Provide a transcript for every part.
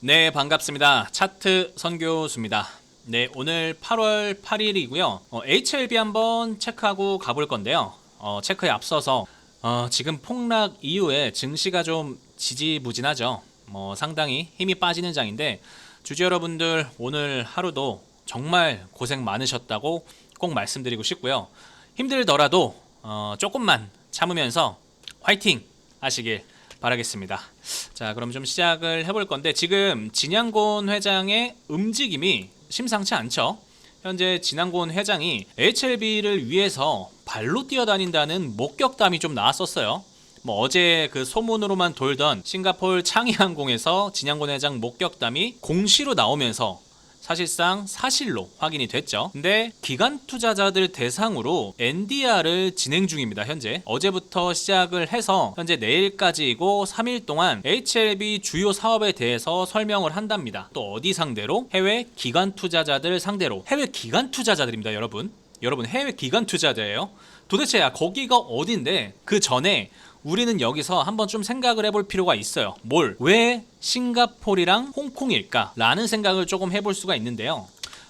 네, 반갑습니다. 차트 선교수입니다. 네, 오늘 8월 8일이고요. HLB 한번 체크하고 가볼 건데요. 어, 체크에 앞서서 어, 지금 폭락 이후에 증시가 좀 지지부진하죠. 뭐 상당히 힘이 빠지는 장인데 주주 여러분들 오늘 하루도 정말 고생 많으셨다고 꼭 말씀드리고 싶고요. 힘들더라도 어, 조금만 참으면서 화이팅 하시길 바라겠습니다. 자, 그럼 좀 시작을 해볼 건데 지금 진양곤 회장의 움직임이 심상치 않죠. 현재 진양곤 회장이 HLB를 위해서 발로 뛰어다닌다는 목격담이 좀 나왔었어요. 뭐 어제 그 소문으로만 돌던 싱가폴 창의항공에서 진양곤 회장 목격담이 공시로 나오면서 사실상 사실로 확인이 됐죠. 근데 기관 투자자들 대상으로 NDR을 진행 중입니다. 현재 어제부터 시작을 해서 현재 내일까지이고 3일 동안 HLB 주요 사업에 대해서 설명을 한답니다. 또 어디 상대로? 해외 기관 투자자들 상대로. 해외 기관 투자자들입니다, 여러분. 여러분 해외 기관 투자자예요. 도대체 야 거기가 어딘데 그 전에 우리는 여기서 한번 좀 생각을 해볼 필요가 있어요. 뭘? 왜 싱가폴이랑 홍콩일까? 라는 생각을 조금 해볼 수가 있는데요.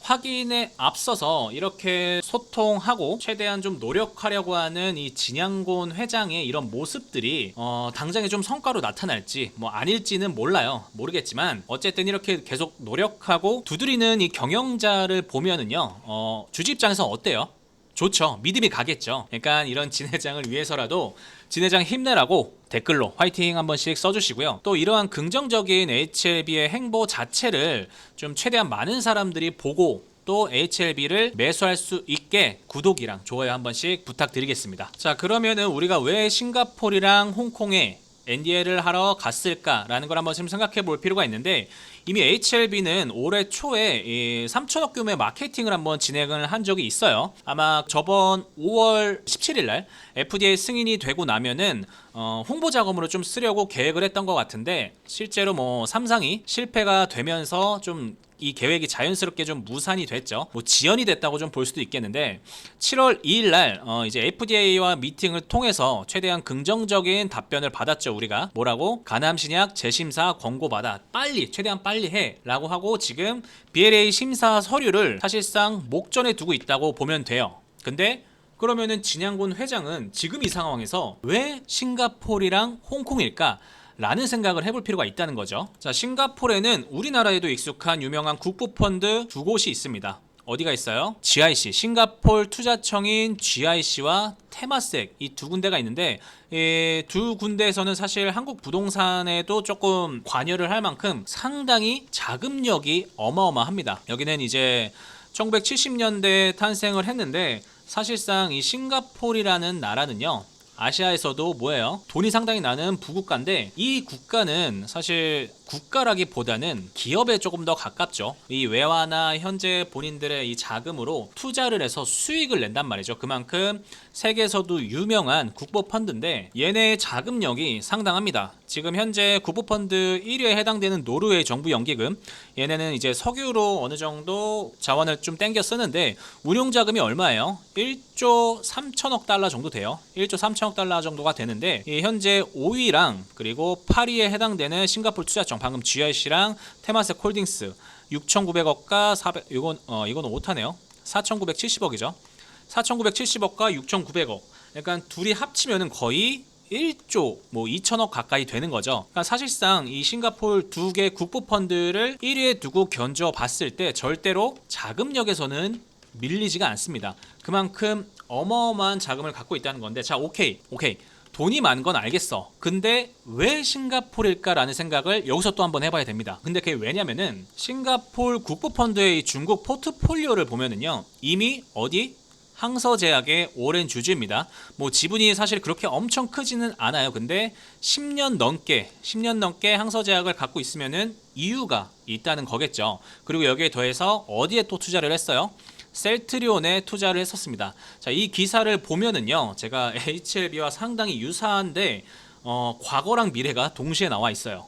확인에 앞서서 이렇게 소통하고 최대한 좀 노력하려고 하는 이 진양곤 회장의 이런 모습들이 어, 당장에 좀 성과로 나타날지 뭐 아닐지는 몰라요 모르겠지만 어쨌든 이렇게 계속 노력하고 두드리는 이 경영자를 보면은요 어, 주주 입장에서 어때요? 좋죠. 믿음이 가겠죠. 그러니까 이런 진 회장을 위해서라도 진 회장 힘내라고 댓글로 화이팅 한 번씩 써주시고요. 또 이러한 긍정적인 HLB의 행보 자체를 좀 최대한 많은 사람들이 보고 또 HLB를 매수할 수 있게 구독이랑 좋아요 한 번씩 부탁드리겠습니다. 자 그러면은 우리가 왜 싱가폴이랑 홍콩에 NDL을 하러 갔을까라는 걸 한번 좀 생각해 볼 필요가 있는데 이미 HLB는 올해 초에 이 3천억 규모의 마케팅을 한번 진행을 한 적이 있어요. 아마 저번 5월 17일 날 FDA 승인이 되고 나면은 어, 홍보 자금으로 좀 쓰려고 계획을 했던 것 같은데 실제로 뭐 삼상이 실패가 되면서 좀 이 계획이 자연스럽게 좀 무산이 됐죠. 뭐 지연이 됐다고 좀 볼 수도 있겠는데 7월 2일 날 어, 이제 FDA와 미팅을 통해서 최대한 긍정적인 답변을 받았죠. 우리가 뭐라고 가남신약 재심사 권고 받아 빨리 최대한 빨리 해라고 하고 지금 BLA 심사 서류를 사실상 목전에 두고 있다고 보면 돼요. 근데 그러면은 진양곤 회장은 지금 이 상황에서 왜 싱가폴이랑 홍콩일까? 라는 생각을 해볼 필요가 있다는 거죠. 자, 싱가폴에는 우리나라에도 익숙한 유명한 국부펀드 두 곳이 있습니다. 어디가 있어요? GIC, 싱가폴 투자청인 GIC와 테마섹 이 두 군데가 있는데 이 두 군데에서는 사실 한국 부동산에도 조금 관여를 할 만큼 상당히 자금력이 어마어마합니다. 여기는 이제 1970년대에 탄생을 했는데 사실상 이 싱가폴이라는 나라는요. 아시아에서도 뭐예요? 돈이 상당히 나는 부국가인데 이 국가는 사실 국가라기보다는 기업에 조금 더 가깝죠. 이 외화나 현재 본인들의 이 자금으로 투자를 해서 수익을 낸단 말이죠. 그만큼 세계에서도 유명한 국보 펀드인데 얘네의 자금력이 상당합니다. 지금 현재 국보 펀드 1위에 해당되는 노르웨이 정부 연기금 얘네는 이제 석유로 어느 정도 자원을 좀 땡겨 쓰는데 운용 자금이 얼마예요? 1조 3천억 달러 정도 돼요. 1조 3천억 달러 정도가 되는데 이 현재 5위랑 그리고 8위에 해당되는 싱가포르 투자 청 방금 GIC랑 테마섹 홀딩스 6,900억과 400 이건 어 이거는 오타네요. 4,970억이죠. 4,970억과 6,900억. 그러니까 둘이 합치면은 거의 1조 뭐 2천억 가까이 되는 거죠. 그러니까 사실상 이 싱가폴 두 개 국부 펀드를 1위에 두고 견져 봤을 때 절대로 자금력에서는 밀리지가 않습니다. 그만큼 어마어마한 자금을 갖고 있다는 건데 자 오케이 오케이 돈이 많은 건 알겠어. 근데 왜 싱가폴일까라는 생각을 여기서 또 한번 해봐야 됩니다. 근데 그게 왜냐면은 싱가폴 국부펀드의 중국 포트폴리오를 보면은요 이미 어디 항서제약의 오랜 주주입니다. 뭐 지분이 사실 그렇게 엄청 크지는 않아요. 근데 10년 넘게 10년 넘게 항서제약을 갖고 있으면은 이유가 있다는 거겠죠. 그리고 여기에 더해서 어디에 또 투자를 했어요? 셀트리온에 투자를 했었습니다. 자, 이 기사를 보면은요, 제가 HLB와 상당히 유사한데, 어, 과거랑 미래가 동시에 나와 있어요.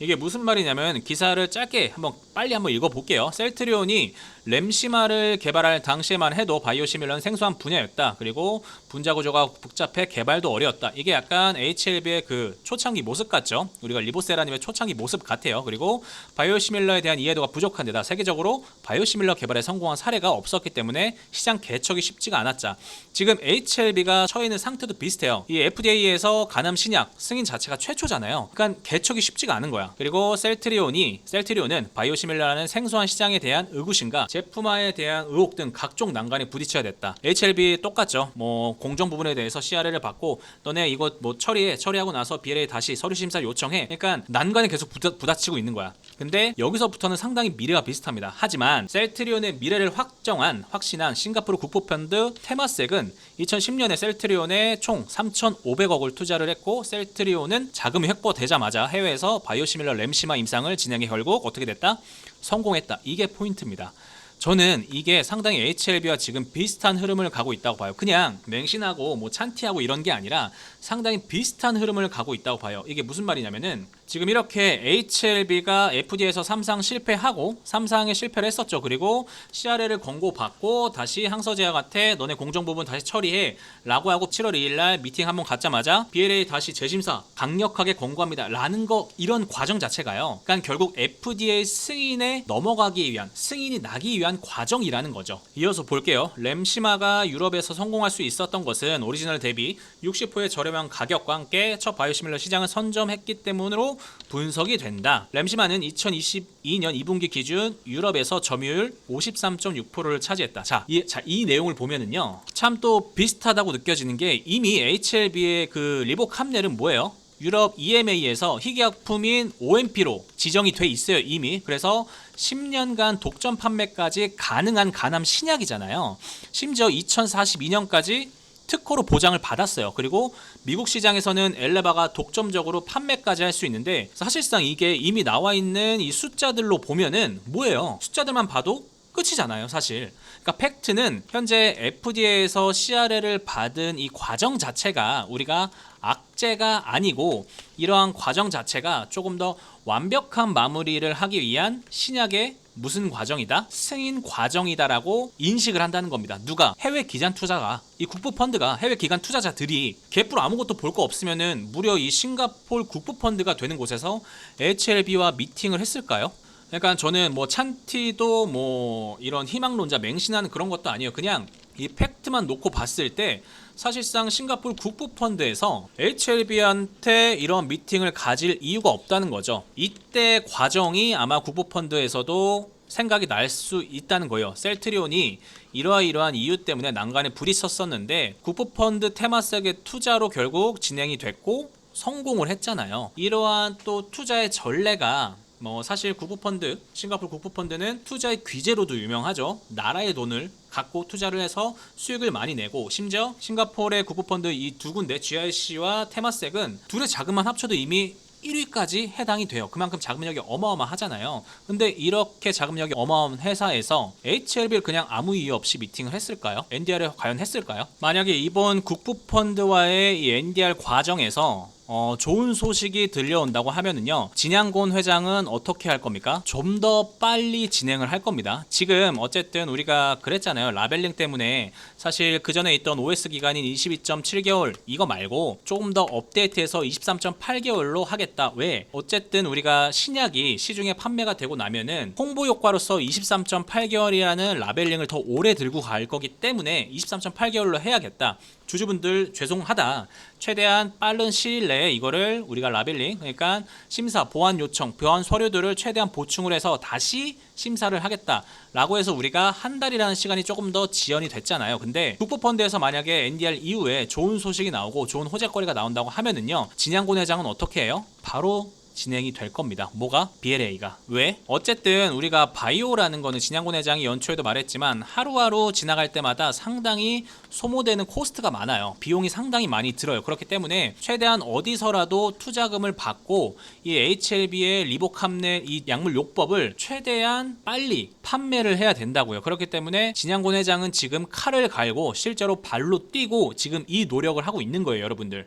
이게 무슨 말이냐면 기사를 짧게 한번 빨리 한번 읽어볼게요. 셀트리온이 램시마를 개발할 당시에만 해도 바이오시밀러는 생소한 분야였다. 그리고 분자 구조가 복잡해 개발도 어려웠다. 이게 약간 HLB의 그 초창기 모습 같죠? 우리가 리보세라님의 초창기 모습 같아요. 그리고 바이오시밀러에 대한 이해도가 부족한 데다 세계적으로 바이오시밀러 개발에 성공한 사례가 없었기 때문에 시장 개척이 쉽지가 않았자. 지금 HLB가 처해 있는 상태도 비슷해요. 이 FDA에서 간암 신약 승인 자체가 최초잖아요. 그러니까 개척이 쉽지가 않은 거야. 그리고 셀트리온이 셀트리온은 바이오 시밀러라는 생소한 시장에 대한 의구심과 제품화에 대한 의혹 등 각종 난관에 부딪혀야 됐다. HLB 똑같죠. 뭐 공정 부분에 대해서 CRL을 받고 너네 이거 뭐 처리해 처리하고 나서 BLA 다시 서류 심사 요청해. 그러니까 난관에 계속 부딪, 부딪히고 있는 거야. 근데 여기서부터는 상당히 미래가 비슷합니다. 하지만 셀트리온의 미래를 확정한 확신한 싱가포르 국부펀드 테마섹은 2010년에 셀트리온에 총 3,500억을 투자를 했고 셀트리온은 자금이 확보되자마자 해외에서 바이오시밀러 램시마 임상을 진행해 결국 어떻게 됐다? 성공했다. 이게 포인트입니다. 저는 이게 상당히 HLB와 지금 비슷한 흐름을 가고 있다고 봐요. 그냥 맹신하고 뭐 찬티하고 이런 게 아니라 상당히 비슷한 흐름을 가고 있다고 봐요. 이게 무슨 말이냐면은 지금 이렇게 HLB가 FDA에서 3상 실패하고 3상에 실패를 했었죠. 그리고 CRL을 권고받고 다시 항서제약한테 너네 공정 부분 다시 처리해 라고 하고 7월 2일 날 미팅 한번 갖자마자 BLA 다시 재심사 강력하게 권고합니다. 라는 거 이런 과정 자체가요. 그러니까 결국 FDA 승인에 넘어가기 위한 승인이 나기 위한 과정이라는 거죠. 이어서 볼게요. 램시마가 유럽에서 성공할 수 있었던 것은 오리지널 대비 60%의 저렴한 가격과 함께 첫 바이오시밀러 시장을 선점했기 때문으로 분석이 된다. 램시마는 2022년 2분기 기준 유럽에서 점유율 53.6%를 차지했다. 자, 이, 자, 이 내용을 보면은요. 참 또 비슷하다고 느껴지는 게 이미 HLB의 그 리복 함넬은 뭐예요? 유럽 EMA에서 희귀약품인 OMP로 지정이 돼 있어요 이미 그래서 10년간 독점 판매까지 가능한 간암 신약이잖아요 심지어 2042년까지 특허로 보장을 받았어요. 그리고 미국 시장에서는 엘레바가 독점적으로 판매까지 할 수 있는데 사실상 이게 이미 나와 있는 이 숫자들로 보면은 뭐예요? 숫자들만 봐도 끝이잖아요, 사실. 그러니까 팩트는 현재 FDA에서 CRL을 받은 이 과정 자체가 우리가 악재가 아니고 이러한 과정 자체가 조금 더 완벽한 마무리를 하기 위한 신약의 무슨 과정이다? 승인 과정이다라고 인식을 한다는 겁니다. 누가? 해외 기관 투자가 이 국부 펀드가 해외 기관 투자자들이 개뿔 아무것도 볼 거 없으면은 무려 이 싱가폴 국부 펀드가 되는 곳에서 HLB와 미팅을 했을까요? 그러니까 저는 뭐 찬티도 뭐 이런 희망론자 맹신하는 그런 것도 아니에요. 그냥 이 팩트만 놓고 봤을 때 사실상 싱가포르 국부펀드에서 HLB한테 이런 미팅을 가질 이유가 없다는 거죠. 이때 과정이 아마 국부펀드에서도 생각이 날 수 있다는 거예요. 셀트리온이 이러이러한 이유 때문에 난간에 불이 섰었는데 국부펀드 테마색의 투자로 결국 진행이 됐고 성공을 했잖아요. 이러한 또 투자의 전례가 뭐 사실 국부펀드 싱가포르 국부펀드는 투자의 귀재로도 유명하죠. 나라의 돈을 갖고 투자를 해서 수익을 많이 내고 심지어 싱가포르의 국부펀드 이 두 군데 GIC와 테마섹은 둘의 자금만 합쳐도 이미 1위까지 해당이 돼요. 그만큼 자금력이 어마어마하잖아요. 근데 이렇게 자금력이 어마어마한 회사에서 HLB를 그냥 아무 이유 없이 미팅을 했을까요? NDR을 과연 했을까요? 만약에 이번 국부펀드와의 이 NDR 과정에서 어, 좋은 소식이 들려온다고 하면은요, 진양곤 회장은 어떻게 할 겁니까? 좀 더 빨리 진행을 할 겁니다. 지금 어쨌든 우리가 그랬잖아요. 라벨링 때문에 사실 그 전에 있던 OS 기간인 22.7개월 이거 말고 조금 더 업데이트해서 23.8개월로 하겠다. 왜? 어쨌든 우리가 신약이 시중에 판매가 되고 나면은 홍보 효과로서 23.8개월이라는 라벨링을 더 오래 들고 갈 거기 때문에 23.8개월로 해야겠다. 주주분들 죄송하다. 최대한 빠른 시일 내에 이거를 우리가 라벨링 그러니까 심사 보완 요청 보완 서류들을 최대한 보충을 해서 다시 심사를 하겠다라고 해서 우리가 한 달이라는 시간이 조금 더 지연이 됐잖아요. 근데 국부펀드에서 만약에 NDR 이후에 좋은 소식이 나오고 좋은 호재거리가 나온다고 하면은요 진양곤 회장은 어떻게 해요? 바로 진행이 될 겁니다. 뭐가? BLA가. 왜? 어쨌든 우리가 바이오라는 거는 진양곤 회장이 연초에도 말했지만 하루하루 지나갈 때마다 상당히 소모되는 코스트가 많아요. 비용이 상당히 많이 들어요. 그렇기 때문에 최대한 어디서라도 투자금을 받고 이 HLB의 리보캄넬 이 약물 요법을 최대한 빨리 판매를 해야 된다고요. 그렇기 때문에 진양곤 회장은 지금 칼을 갈고 실제로 발로 뛰고 지금 이 노력을 하고 있는 거예요, 여러분들.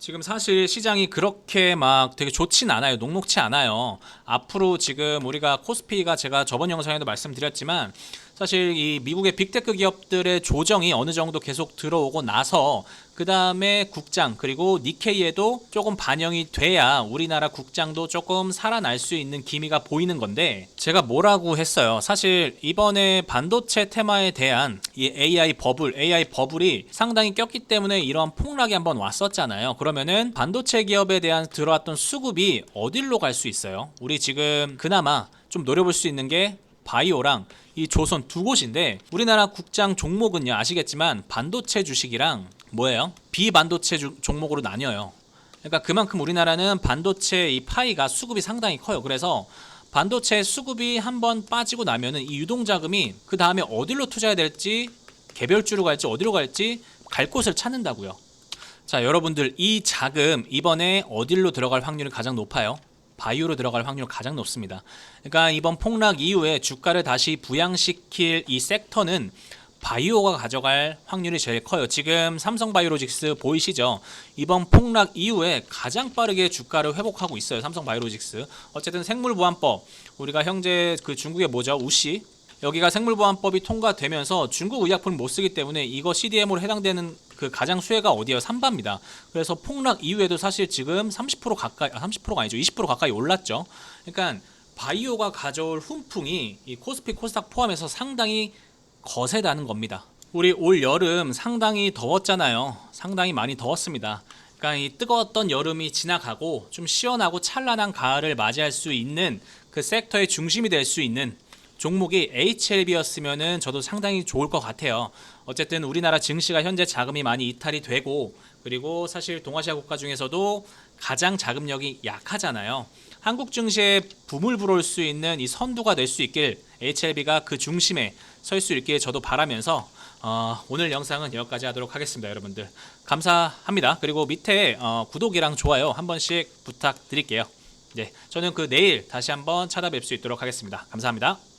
지금 사실 시장이 그렇게 막 되게 좋진 않아요. 녹록치 않아요. 앞으로 지금 우리가 코스피가 제가 저번 영상에도 말씀드렸지만 사실 이 미국의 빅테크 기업들의 조정이 어느 정도 계속 들어오고 나서 그 다음에 국장 그리고 니케이에도 조금 반영이 돼야 우리나라 국장도 조금 살아날 수 있는 기미가 보이는 건데 제가 뭐라고 했어요. 사실 이번에 반도체 테마에 대한 이 AI 버블, AI 버블이 상당히 꼈기 때문에 이런 폭락이 한번 왔었잖아요. 그러면은 반도체 기업에 대한 들어왔던 수급이 어디로 갈 수 있어요? 우리 지금 그나마 좀 노려볼 수 있는 게 바이오랑 이 조선 두 곳인데 우리나라 국장 종목은요 아시겠지만 반도체 주식이랑 뭐예요? 비반도체 주- 종목으로 나뉘어요. 그러니까 그만큼 우리나라는 반도체 이 파이가 수급이 상당히 커요. 그래서 반도체 수급이 한번 빠지고 나면은 이 유동 자금이 그 다음에 어디로 투자해야 될지 개별주로 갈지 어디로 갈지 갈 곳을 찾는다고요. 자, 여러분들 이 자금 이번에 어디로 들어갈 확률이 가장 높아요? 바이오로 들어갈 확률 가장 높습니다. 그러니까 이번 폭락 이후에 주가를 다시 부양시킬 이 섹터는 바이오가 가져갈 확률이 제일 커요. 지금 삼성바이오로직스 보이시죠? 이번 폭락 이후에 가장 빠르게 주가를 회복하고 있어요. 삼성바이오로직스. 어쨌든 생물보안법 우리가 형제 그 중국의 뭐죠? 우시 여기가 생물보안법이 통과되면서 중국 의약품을 못 쓰기 때문에 이거 CDM으로 해당되는 그 가장 수혜가 어디예요? 삼바입니다. 그래서 폭락 이후에도 사실 지금 30% 가까이, 아, 30%가 아니죠. 20% 가까이 올랐죠. 그러니까 바이오가 가져올 훈풍이 이 코스피 코스닥 포함해서 상당히 거세다는 겁니다. 우리 올 여름 상당히 더웠잖아요. 상당히 많이 더웠습니다. 그러니까 이 뜨거웠던 여름이 지나가고 좀 시원하고 찬란한 가을을 맞이할 수 있는 그 섹터의 중심이 될 수 있는 종목이 HLB였으면은 저도 상당히 좋을 것 같아요. 어쨌든 우리나라 증시가 현재 자금이 많이 이탈이 되고 그리고 사실 동아시아 국가 중에서도 가장 자금력이 약하잖아요. 한국 증시에 붐을 불어올 수 있는 이 선두가 될 수 있길 HLB가 그 중심에 설 수 있길 저도 바라면서 어, 오늘 영상은 여기까지 하도록 하겠습니다, 여러분들. 감사합니다. 그리고 밑에 어, 구독이랑 좋아요 한 번씩 부탁드릴게요. 네, 저는 그 내일 다시 한번 찾아뵐 수 있도록 하겠습니다. 감사합니다.